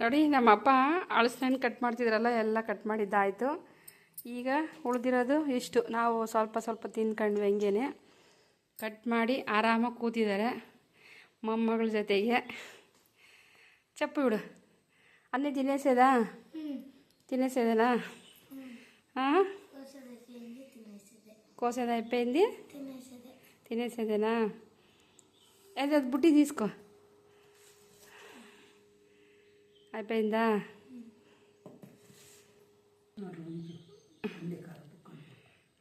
ನೋಡಿ ನಮ್ಮಪ್ಪ ಅಳಸನ್ ಕಟ್ ಮಾಡ್ತಿದ್ರಲ್ಲ, ಎಲ್ಲ ಕಟ್ ಮಾಡಿದ್ದಾಯಿತು. ಈಗ ಉಳಿದಿರೋದು ಇಷ್ಟು. ನಾವು ಸ್ವಲ್ಪ ಸ್ವಲ್ಪ ತಿನ್ಕೊಂಡು ಹೆಂಗೇನೆ. ಕಟ್ ಮಾಡಿ ಆರಾಮಾಗಿ ಕೂತಿದ್ದಾರೆ ಮೊಮ್ಮಗಳ ಜೊತೆಗೆ. ಚಪ್ಪು ಬಿಡು. ಅಲ್ಲಿ ತಿನ್ನಿಸೋದಾ ತಿನ್ನಿಸೋದಲ್ಲ ಹಾಂ ಕೋಸದ ಎಪ್ಪೆಂದು ತಿನ್ನಿಸೋದೇನಾ ಅದು ಬುಟ್ಟಿ ತೀಸ್ಕೋ అయిపోయిందా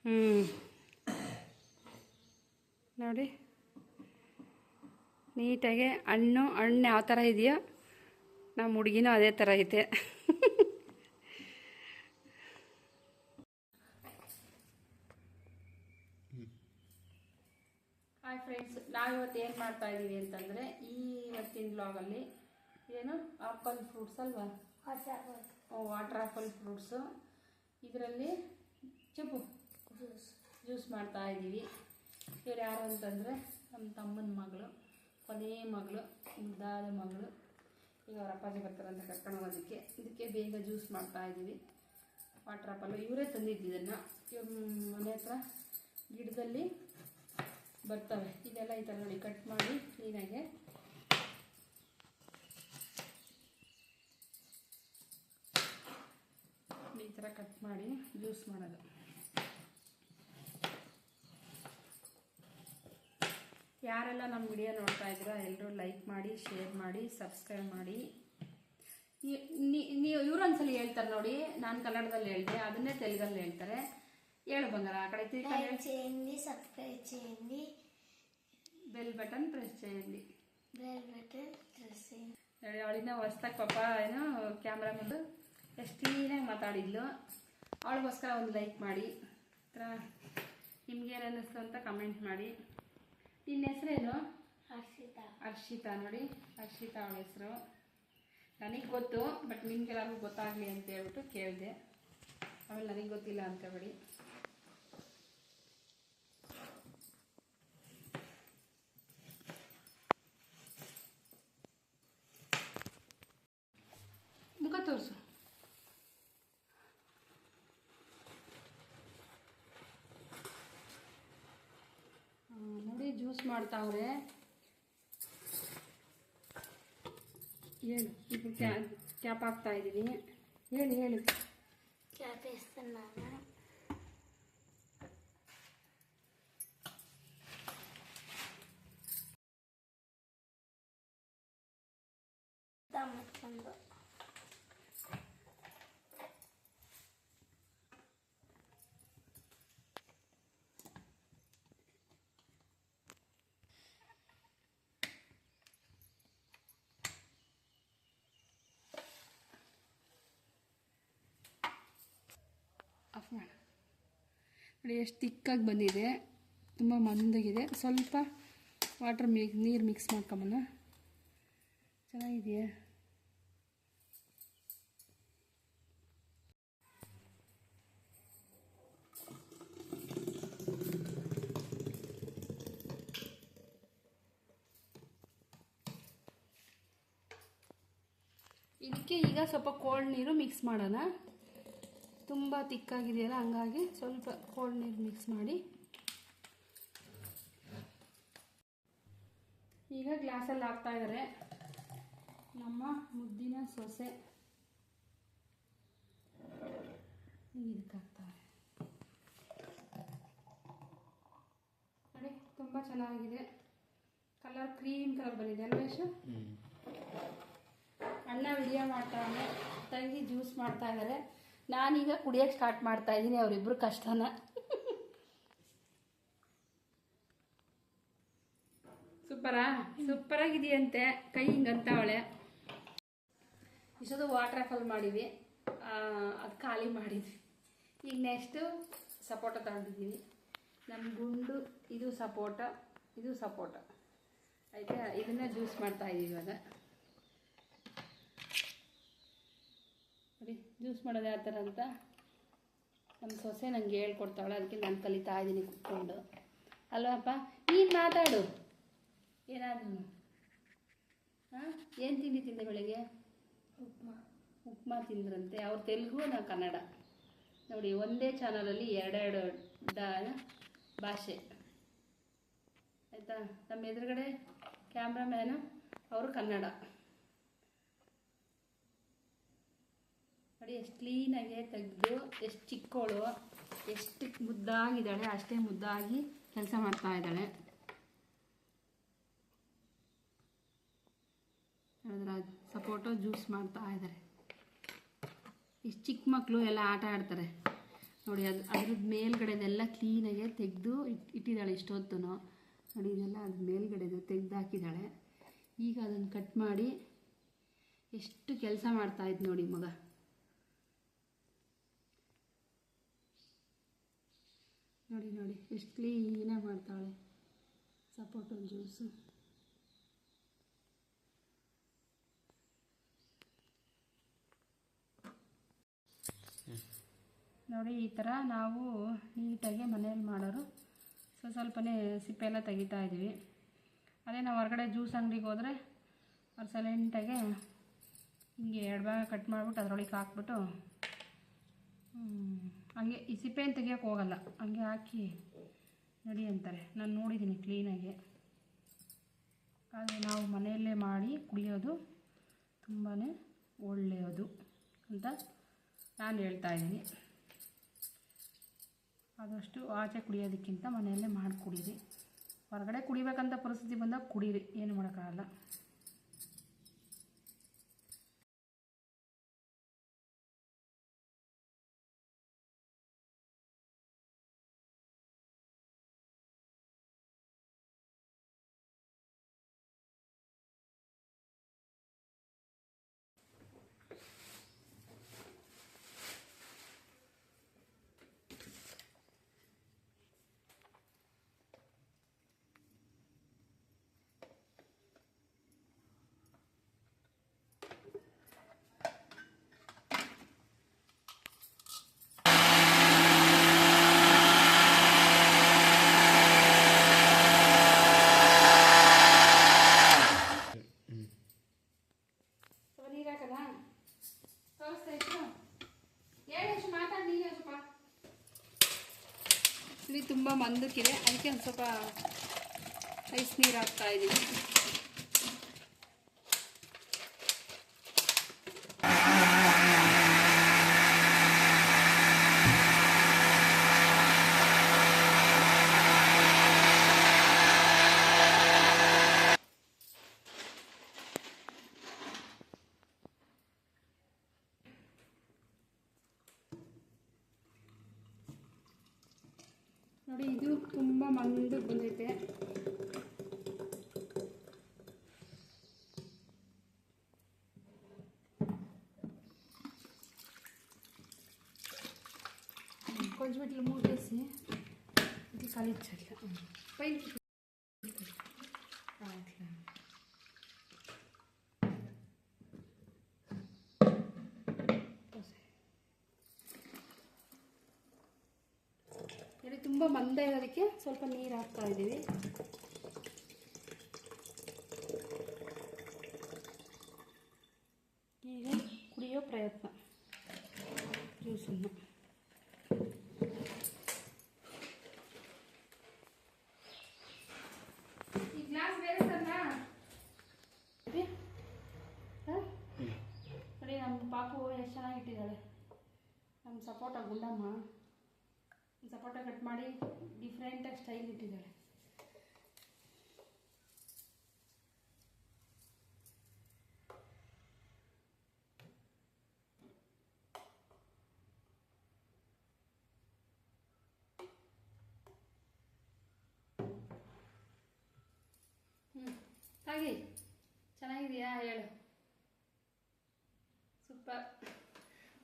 ಹ್ಞೂ ನೋಡಿ ನೀಟಾಗಿ ಹಣ್ಣು ಹಣ್ಣು ಯಾವ ಥರ ಇದೆಯೋ ನಮ್ಮ ಹುಡುಗಿನೂ ಅದೇ ಥರ ಐತೆ ಹಾಯ್ ಫ್ರೆಂಡ್ಸ್ ನಾವಿವತ್ತು ಏನು ಮಾಡ್ತಾ ಇದ್ದೀವಿ ಅಂತಂದರೆ ಈ ಇವತ್ತಿನ ಬ್ಲಾಗಲ್ಲಿ ಏನು? ಆಪಲ್ ಫ್ರೂಟ್ಸ್ ಅಲ್ವಾ? ವಾಟರ್ ಆಪಲ್ ಫ್ರೂಟ್ಸು ಇದರಲ್ಲಿ ಚಿಪ್ಪು ಜ್ಯೂಸ್ ಜ್ಯೂಸ್ ಮಾಡ್ತಾ ಇದ್ದೀವಿ. ಇವ್ರು ಯಾರು ಅಂತಂದರೆ ನಮ್ಮ ತಮ್ಮನ ಮಗಳು ಕೊನೆಯ ಮಗಳು ಮುದ್ದಾದ ಮಗಳು. ಈಗ ಅವ್ರ ಅಪ್ಪಾಜಿ ಬರ್ತಾರಂತ ಕರ್ಕೊಂಡು ಹೋಗೋದಕ್ಕೆ. ಇದಕ್ಕೆ ಬೇಗ ಜ್ಯೂಸ್ ಮಾಡ್ತಾ ಇದ್ದೀವಿ. ವಾಟರ್ ಆಪಲ್ ಇವರೇ ತಂದಿದ್ದು ಇದನ್ನು. ಇವ್ರ ಮನೆ ಹತ್ರ ಗಿಡದಲ್ಲಿ ಬರ್ತವೆ. ಇದೆಲ್ಲ ಈ ಥರ ನೋಡಿ ಕಟ್ ಮಾಡಿ ಕ್ಲೀನಾಗೆ ಈ ಥರ ಕಟ್ ಮಾಡಿ ಜ್ಯೂಸ್ ಮಾಡೋದು ಯಾರೆಲ್ಲ ನಮ್ಮ ವಿಡಿಯೋ ನೋಡ್ತಾ ಇದ್ದೀರೋ ಎಲ್ಲರೂ ಲೈಕ್ ಮಾಡಿ ಶೇರ್ ಮಾಡಿ ಸಬ್ಸ್ಕ್ರೈಬ್ ಮಾಡಿ ಈ- ನೀ- ನೀವು ಇವ್ರು ಒಂದ್ಸಲ ಹೇಳ್ತಾರೆ ನೋಡಿ ನಾನು ಕನ್ನಡದಲ್ಲಿ ಹೇಳಿದೆ ಅದನ್ನೇ ತೆಲುಗಲ್ಲಿ ಹೇಳ್ತಾರೆ ಹೇಳು ಬಂಗಾರ ಆ ಕಡೆ ಈ ಕಡೆ లైక్ చేయండి సబ్స్క్రైబ్ చేయండి ಬೆಲ್ ಬಟನ್ ಪ್ರೆಸ್ చేయండి బెల్ బటన్ ప్రెస్ చేయండి ನೋಡಿ ಅವಳಿನ ಹೊಸ್ದಾಗಿ ಪಾಪ ಏನೋ ಕ್ಯಾಮ್ರಾ ಮುಂದೆ ಎಷ್ಟು ಮಾತಾಡಿದ್ಲು? ಅವಳಿಗೋಸ್ಕರ ಒಂದು ಲೈಕ್ ಮಾಡಿ. ನಿಮ್ಗೇನು ಅನ್ನಿಸ್ತು ಅಂತ ಕಮೆಂಟ್ ಮಾಡಿ. ನಿನ್ನ ಹೆಸರೇನು ಹರ್ಷಿತಾ. ಹರ್ಷಿತಾ ನೋಡಿ. ಹರ್ಷಿತಾ ಅವಳ ಹೆಸರು. ನನಗೆ ಗೊತ್ತು ಬಟ್ ನಿಮ್ಗೆಲ್ಲರಿಗೂ ಗೊತ್ತಾಗಲಿ ಅಂತ ಹೇಳ್ಬಿಟ್ಟು ಕೇಳಿದೆ. ಅವಳು ನನಗೆ ಗೊತ್ತಿಲ್ಲ ಅಂತ ಅಂತೇಳಿ ಮಾಡ್ತಾವ್ರೆ ಏನು ಇದು ಕ್ಯಾ ಕ್ಯಾಪ್ ಹಾಕ್ತಾ ಇದ್ದೀವಿ ಹೇಳಿ ಹೇಳಿ ಕ್ಯಾಪ್ ಎಸ್ತಾನೆ ನಾನು ಮತ್ತೊಂದು ಎಷ್ಟು ತಿಕ್ಕಾಗಿ ಬಂದಿದೆ. ತುಂಬ ಮಂದಾಗಿದೆ. ಸ್ವಲ್ಪ ವಾಟರ್ ಮಿಕ್ ನೀರು ಮಿಕ್ಸ್ ಮಾಡ್ಕೊಂಬನ ಚೆನ್ನಾಗಿದೆಯಾ? ಇದಕ್ಕೆ ಈಗ ಸ್ವಲ್ಪ ಕೋಲ್ಡ್ ನೀರು ಮಿಕ್ಸ್ ಮಾಡೋಣ. ತುಂಬ ತಿಕ್ಕಾಗಿದೆಯಲ್ಲ ಹಂಗಾಗಿ ಸ್ವಲ್ಪ ಕೋಲ್ಡ್ ನೀರು ಮಿಕ್ಸ್ ಮಾಡಿ. ಈಗ ಗ್ಲಾಸಲ್ಲಿ ಹಾಕ್ತಾ ಇದ್ದಾರೆ ನಮ್ಮ ಮುದ್ದಿನ ಸೊಸೆ. ಇದಕ್ಕೆ ಹಾಕ್ತಾರೆ. ನೋಡಿ ತುಂಬ ಚೆನ್ನಾಗಿದೆ. ಕಲರ್ ಕ್ರೀಮ್ ಕಲರ್ ಬಂದಿದೆ ಅಲ್ವೇಶು ಅಣ್ಣ ವಿಡಿಯೋ ಮಾಡ್ತಾನೆ ತಂಗಿ ಜ್ಯೂಸ್ ಮಾಡ್ತಾ ಇದ್ದಾರೆ. ನಾನೀಗ ಕುಡಿಯೋಕ್ಕೆ ಸ್ಟಾರ್ಟ್ ಮಾಡ್ತಾ ಇದ್ದೀನಿ ಅವರಿಬ್ಬರು ಕಷ್ಟನ. ಸೂಪರಾ? ಸೂಪರಾಗಿದೆಯಂತೆ. ಕೈ ಹಿಂಗಂತ ಅವಳೆ ಇಷ್ಟೊಂದು ವಾಟರ್ ಫಾಲ್ ಮಾಡಿವಿ ಅದು ಖಾಲಿ ಮಾಡಿದ್ವಿ. ಈಗ ನೆಕ್ಸ್ಟು ಸಪೋಟ ತಗೊಂಡಿದ್ದೀನಿ ನಮ್ಮ ಗುಂಡು, ಇದು ಸಪೋಟ ಇದು ಸಪೋಟ. ಆಯ್ತಾ? ಇದನ್ನ ಜ್ಯೂಸ್ ಮಾಡ್ತಾ ಇದ್ದೀವಿ ಇವಾಗ. ನೋಡಿ ಜ್ಯೂಸ್ ಮಾಡೋದು ಯಾವ ಥರ ಅಂತ? ನಮ್ಮ ಸೊಸೆ ನನಗೆ ಹೇಳ್ಕೊಡ್ತಾವಳೆ ಅದಕ್ಕೆ ನಾನು ಕಲಿತಾ ಇದ್ದೀನಿ ಕುತ್ಕೊಂಡು. ಅಲ್ವಾಪ್ಪ? ನೀನು ಮಾತಾಡು. ಏನಾದ್ರು? ಹಾಂ? ಏನು ತಿಂಡಿ ತಿಂದೆ ಬೆಳಿಗ್ಗೆ? ಉಪ್ಮಾ. ಉಪ್ಮಾ ತಿಂದ್ರಂತೆ. ಅವ್ರು ತೆಲುಗು ನಾ ಕನ್ನಡ. ನೋಡಿ ಒಂದೇ ಚಾನಲಲ್ಲಿ ಎರಡೆರಡು ಡ ಭಾಷೆ. ಆಯಿತಾ? ನಮ್ಮ ಎದುರುಗಡೆ ಕ್ಯಾಮ್ರಾಮ್ಯಾನು ಅವರು ಕನ್ನಡ. ನೋಡಿ, ಎಷ್ಟು ಕ್ಲೀನಾಗೆ ತೆಗೆದು, ಎಷ್ಟು ಚಿಕ್ಕವಳು ಎಷ್ಟು ಮುದ್ದಾಗಿದ್ದಾಳೆ, ಅಷ್ಟೇ ಮುದ್ದಾಗಿ ಕೆಲಸ ಮಾಡ್ತಾ ಇದ್ದಾಳೆ. ಅದರ ಸಪೋಟೋ ಜ್ಯೂಸ್ ಮಾಡ್ತಾ ಇದ್ದಾರೆ ಇಷ್ಟು ಚಿಕ್ಕ ಮಕ್ಕಳು ಎಲ್ಲ ಆಟ ಆಡ್ತಾರೆ. ನೋಡಿ, ಅದು ಅದ್ರದ್ದು ಮೇಲ್ಗಡೆದೆಲ್ಲ ಕ್ಲೀನಾಗೆ ತೆಗೆದು ಇಟ್, ಇಟ್ಟಿದ್ದಾಳೆ ಇಷ್ಟೊತ್ತು ನೋಡಿ, ಇದೆಲ್ಲ ಅದ್ರ ಮೇಲ್ಗಡೆದು ತೆಗೆದು ಹಾಕಿದ್ದಾಳೆ. ಈಗ ಅದನ್ನು ಕಟ್ ಮಾಡಿ, ಎಷ್ಟು ಕೆಲಸ ಮಾಡ್ತಾ ಇದ್ದು ನೋಡಿ ಮಗ. ನೋಡಿ ನೋಡಿ. ಎಷ್ಟು ಕ್ಲೀನಾಗಿ ಮಾಡ್ತಾಳೆ. ಸಪೋಟೊ ಜ್ಯೂಸು ನೋಡಿ, ಈ ಥರ ನಾವು ನೀಟಾಗಿ ಮನೇಲಿ ಮಾಡೋರು. ಸ್ವಲ್ಪ ಸ್ವಲ್ಪನೇ ಸಿಪ್ಪೆ ಎಲ್ಲ ತೆಗಿತಾ ಇದ್ದೀವಿ. ಅದೇ ನಾವು ಹೊರಗಡೆ ಜ್ಯೂಸ್ ಅಂಗಡಿಗೆ ಹೋದರೆ ಅವ್ರು ಸೈಲೆಂಟಾಗೆ ಹಿಂಗೆ ಎರಡು ಭಾಗ ಕಟ್ ಮಾಡಿಬಿಟ್ಟು ಅದರೊಳಗೆ ಹಾಕ್ಬಿಟ್ಟು ಹಂಗೆ ಈ ಸಿಪ್ಪೆಯನ್ನು ತೆಗಿಯೋಕೆ ಹೋಗಲ್ಲ. ಹಂಗೆ ಹಾಕಿ ನಡಿ ಅಂತಾರೆ. ನಾನು ನೋಡಿದ್ದೀನಿ ಕ್ಲೀನಾಗಿ ಆದರೆ ನಾವು ಮನೆಯಲ್ಲೇ ಮಾಡಿ ಕುಡಿಯೋದು ತುಂಬಾ ಒಳ್ಳೆಯದು ಅಂತ ನಾನು ಹೇಳ್ತಾ ಇದ್ದೀನಿ. ಆದಷ್ಟು ಆಚೆ ಕುಡಿಯೋದಕ್ಕಿಂತ ಮನೆಯಲ್ಲೇ ಮಾಡಿ ಕುಡೀರಿ ಹೊರಗಡೆ ಕುಡಿಬೇಕಂತ ಪರಿಸ್ಥಿತಿ ಬಂದಾಗ ಕುಡೀರಿ. ಏನು ಮಾಡೋಕ್ಕಾಗಲ್ಲ. ಮಂದಕ್ಕಿದೆ ಅದಕ್ಕೆ ಒಂದು ಸ್ವಲ್ಪ ಐಸ್ ನೀರು ಹಾಕ್ತಾ ಇದ್ದೀವಿ ನೋಡಿ ಇದು ತುಂಬ ಮಂದಕ್ಕೆ ಬಂದೈತೆ కొంచెం ఇట్లా మూటేసి ఇట్లా కలిచ్చు అట్లా పైన ತುಂಬ ಮಂದ ಇರೋದಕ್ಕೆ ಸ್ವಲ್ಪ ನೀರು ಹಾಕ್ತಾ ಇದ್ದೀವಿ. ಈಗ ಕುಡಿಯೋ ಪ್ರಯತ್ನ. ಜ್ಯೂಸನ್ನು. ನೋಡಿ ನಮ್ಮ ಪಾಪು ಎಷ್ಟು ಚೆನ್ನಾಗಿ ಇಟ್ಟಿದ್ದಾಳೆ. ನಮ್ಮ ಸಪೋರ್ಟ ಗುಂಡಮ್ಮ. ಸಪೋಟ ಕಟ್ ಮಾಡಿ ಡಿಫ್ರೆಂಟಾಗಿ ಸ್ಟೈಲ್ ಇಟ್ಟಿದ್ದಾಳೆ ಹ್ಞೂ ಹಾಗೆ ಚೆನ್ನಾಗಿದೆಯಾ ಹೇಳು. ಸೂಪರ್.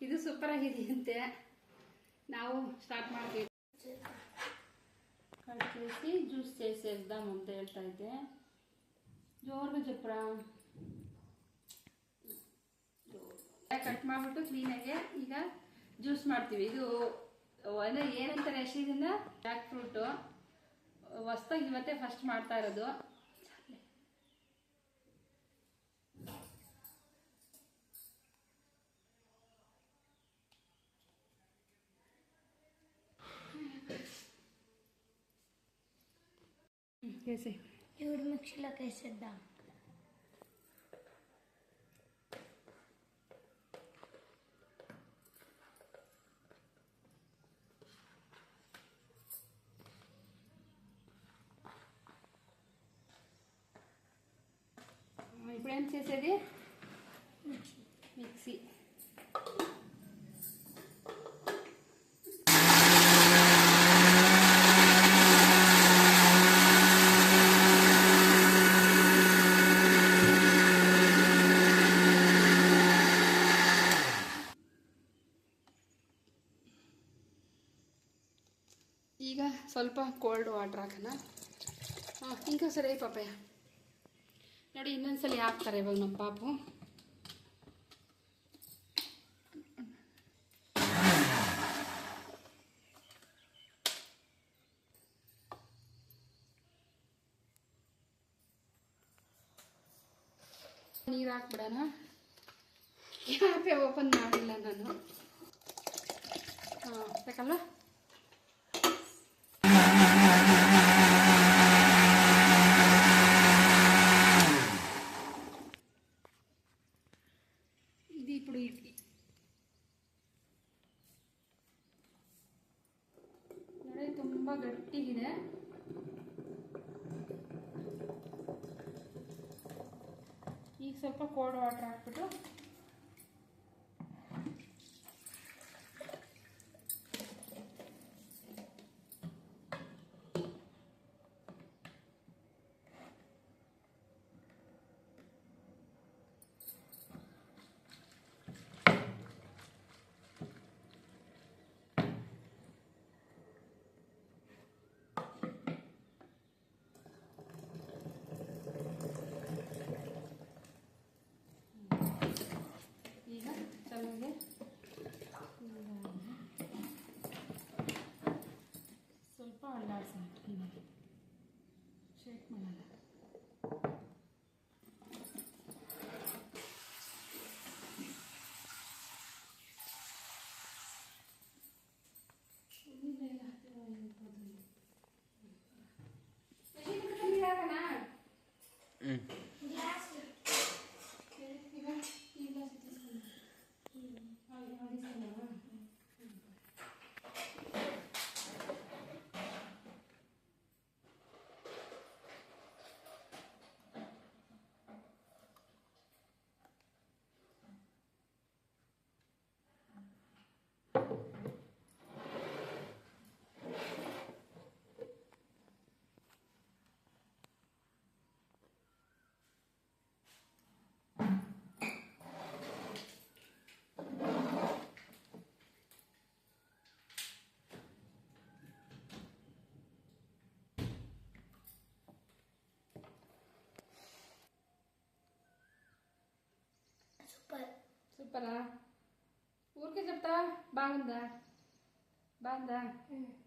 ಇದು ಸೂಪರ್ ಆಗಿದೆಯಂತೆ ನಾವು ಸ್ಟಾರ್ಟ್ ಮಾಡ್ತೀವಿ. కట్ చేసి జ్యూస్ చేసేద్దాం ಅಂತ ಹೇಳ್ತಾ ಇದ್ದೆ ಜೋರ್ಗೆ ಚಪ್ರ ಕಟ್ ಮಾಡಿಬಿಟ್ಟು ಕ್ಲೀನಾಗೆ ಈಗ ಜ್ಯೂಸ್ ಮಾಡ್ತೀವಿ ಇದು ಅಂದರೆ ಏನಂತಾರೆ ಅಷ್ಟು ಇದನ್ನ ಬ್ಯಾಕ್ ಫ್ರೂಟು ಹೊಸ್ದಾಗಿ ಇವತ್ತೇ ಫಸ್ಟ್ ಮಾಡ್ತಾ ಇರೋದು कैसे ఇప్పుడు మిక్సీలోకి వేసేద్దాం ఇప్పుడు ఏం చేసేది మిక్సీ. ಸ್ವಲ್ಪ ಕೋಲ್ಡ್ ವಾಟ್ರ್ ಹಾಕೋಣ. ಹಾಂ ఇంకా ಸರಿ ಪಾಪಯ್ಯ ನೋಡಿ, ಇನ್ನೊಂದ್ಸಲಿ ಹಾಕ್ತಾರೆ ಇವಾಗ ನಮ್ಮ ಪಾಪು. ನೀರು ಹಾಕ್ಬಿಡೋಣ. ಯಾಕೆ ಓಪನ್ ಮಾಡಿಲ್ಲ ನಾನು? ಹಾಂ ಬೇಕಲ್ವಾ ఇప్పుడు ఇ- ನೋಡಿ ತುಂಬ ಗಟ್ಟಿಗಿದೆ ಈಗ ಸ್ವಲ್ಪ ಕೋಲ್ಡ್ ವಾಟರ್ ಹಾಕ್ಬಿಟ್ಟು ಸ್ವಲ್ಪ ಅಲ್ಲಾಡ್ಸೋಣ ಶೇಕ್ ಮಾಡೋಣ para. Urke japta banda. Banda. Mm.